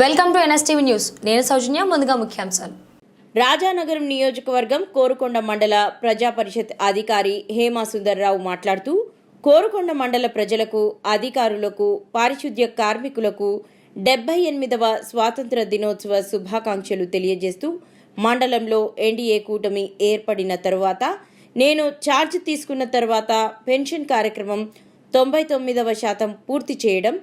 Welcome to NSTV news. నేను సౌజన్య ముందుగా ముఖ్యాంశాలు. రాజానగరం నియోజకవర్గం కోరుకొండ మండల ప్రజా పరిషత్ అధికారి హేమా సుందర్రావు మాట్లాడుతూ కోరుకొండ మండల ప్రజలకు అధికారులకు పారిశుద్ధ్య కార్మికులకు డెబ్బై ఎనిమిదవ స్వాతంత్ర దినోత్సవ శుభాకాంక్షలు తెలియజేస్తూ మండలంలో ఎన్డీఏ కూటమి ఏర్పడిన తరువాత నేను ఛార్జ్ తీసుకున్న తర్వాత పెన్షన్ కార్యక్రమం తొంభై తొమ్మిదవ శాతం పూర్తి చేయడం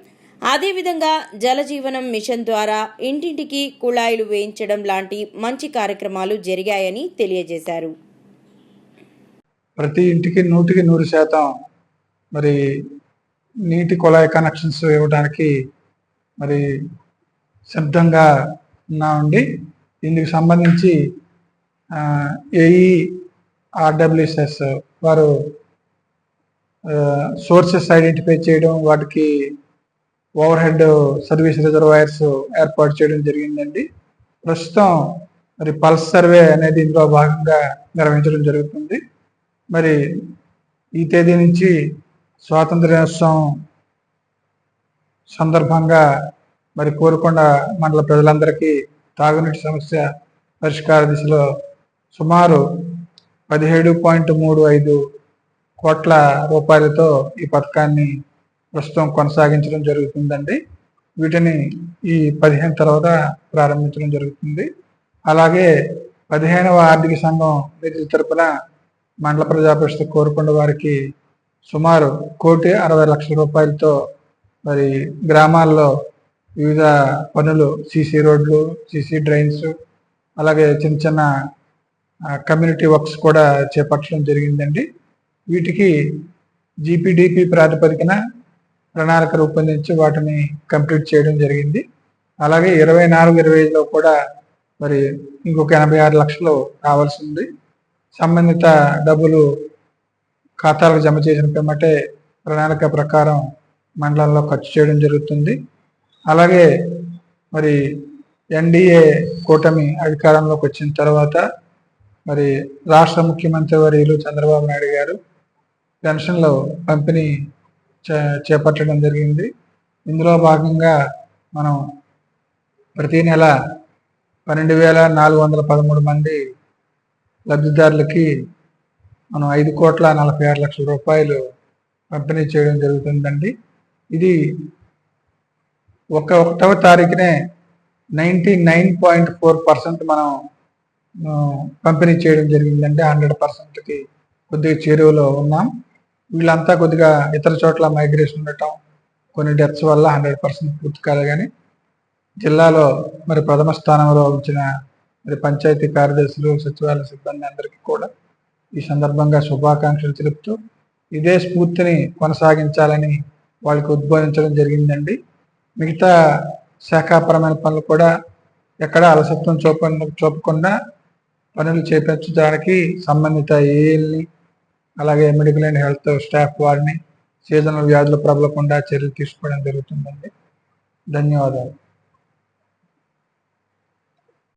అదేవిధంగా జలజీవనం మిషన్ ద్వారా ఇంటింటికి కుళాయిలు వేయించడం లాంటి మంచి కార్యక్రమాలు జరిగాయని తెలియజేశారు. ప్రతి ఇంటికి నూటికి నూరు శాతం మరి నీటి కుళాయి కనెక్షన్స్ ఇవ్వడానికి మరి సిద్ధంగా ఉన్నామండి దీనికి సంబంధించి ఏఈ ఆర్డబ్ల్యూఎస్ఎస్ వారు సోర్సెస్ ఐడెంటిఫై చేయడం వాటికి ఓవర్ హెడ్ సర్వీస్ రిజర్వాయర్స్ ఏర్పాటు చేయడం జరిగిందండి. ప్రస్తుతం మరి పల్స్ సర్వే అనేది ఇందులో భాగంగా నిర్వహించడం జరుగుతుంది. మరి ఈ తేదీ నుంచి స్వాతంత్ర దినోత్సవం సందర్భంగా మరి కోరుకొండ మండల ప్రజలందరికీ తాగునీటి సమస్య పరిష్కార దిశలో సుమారు పదిహేడు పాయింట్ మూడు ఐదు కోట్ల రూపాయలతో ఈ పథకాన్ని ప్రస్తుతం కొనసాగించడం జరుగుతుందండి. వీటిని ఈ పదిహేను తర్వాత ప్రారంభించడం జరుగుతుంది. అలాగే పదిహేనవ ఆర్థిక సంఘం నిధుల తరపున మండల ప్రజాపరిషత్ కోరుకున్న వారికి సుమారు కోటి అరవై లక్షల రూపాయలతో మరి గ్రామాల్లో వివిధ పనులు సీసీ రోడ్లు సీసీ డ్రైన్స్ అలాగే చిన్న చిన్న కమ్యూనిటీ వర్క్స్ కూడా చేపట్టడం జరిగిందండి. వీటికి జీపీడీపీ ప్రాతిపదికన ప్రణాళిక రూపొందించి వాటిని కంప్లీట్ చేయడం జరిగింది. అలాగే ఇరవై నాలుగు ఇరవై ఐదులో కూడా మరి ఇంకొక ఎనభై ఆరు లక్షలు కావాల్సింది సంబంధిత డబ్బులు ఖాతాలకు జమ చేసిన పిమ్మటే ప్రణాళిక ప్రకారం మండలంలో ఖర్చు చేయడం జరుగుతుంది. అలాగే మరి ఎన్డీఏ కూటమి అధికారంలోకి వచ్చిన తర్వాత మరి రాష్ట్ర ముఖ్యమంత్రి వర్యులు చంద్రబాబు నాయుడు గారు పెన్షన్లు పంపిణీ చేపట్టడం జరిగింది. ఇందులో భాగంగా మనం ప్రతి నెల పన్నెండు వేల నాలుగు వందల పదమూడు మంది లబ్ధిదారులకి మనం ఐదు కోట్ల నలభై ఆరు లక్షల రూపాయలు పంపిణీ చేయడం జరుగుతుందండి. ఇది ఒక ఒకటవ తారీఖునే ninety nine point four percent మనం పంపిణీ చేయడం జరిగిందంటే హండ్రెడ్ పర్సెంట్కి కొద్దిగా చేరువలో ఉన్నాం. వీళ్ళంతా కొద్దిగా ఇతర చోట్ల మైగ్రేషన్ ఉండటం కొన్ని డెత్స్ వల్ల హండ్రెడ్ పర్సెంట్ పూర్తి కాదు కానీ జిల్లాలో మరి ప్రథమ స్థానంలో ఉంచిన మరి పంచాయతీ కార్యదర్శులు సచివాలయ సిబ్బంది అందరికీ కూడా ఈ సందర్భంగా శుభాకాంక్షలు తెలుపుతూ ఇదే స్ఫూర్తిని కొనసాగించాలని వాళ్ళకి ఉద్బోధించడం జరిగిందండి. మిగతా శాఖాపరమైన పనులు కూడా ఎక్కడ అలసత్వం చూప చూపకుండా పనులు చేపించడానికి సంబంధిత ఏఎల్ని అలాగే మెడికల్ అండ్ హెల్త్ స్టాఫ్ వారిని సీజనల్ వ్యాధులు ప్రబలకుండా చర్యలు తీసుకోవడం జరుగుతుందండి. ధన్యవాదాలు.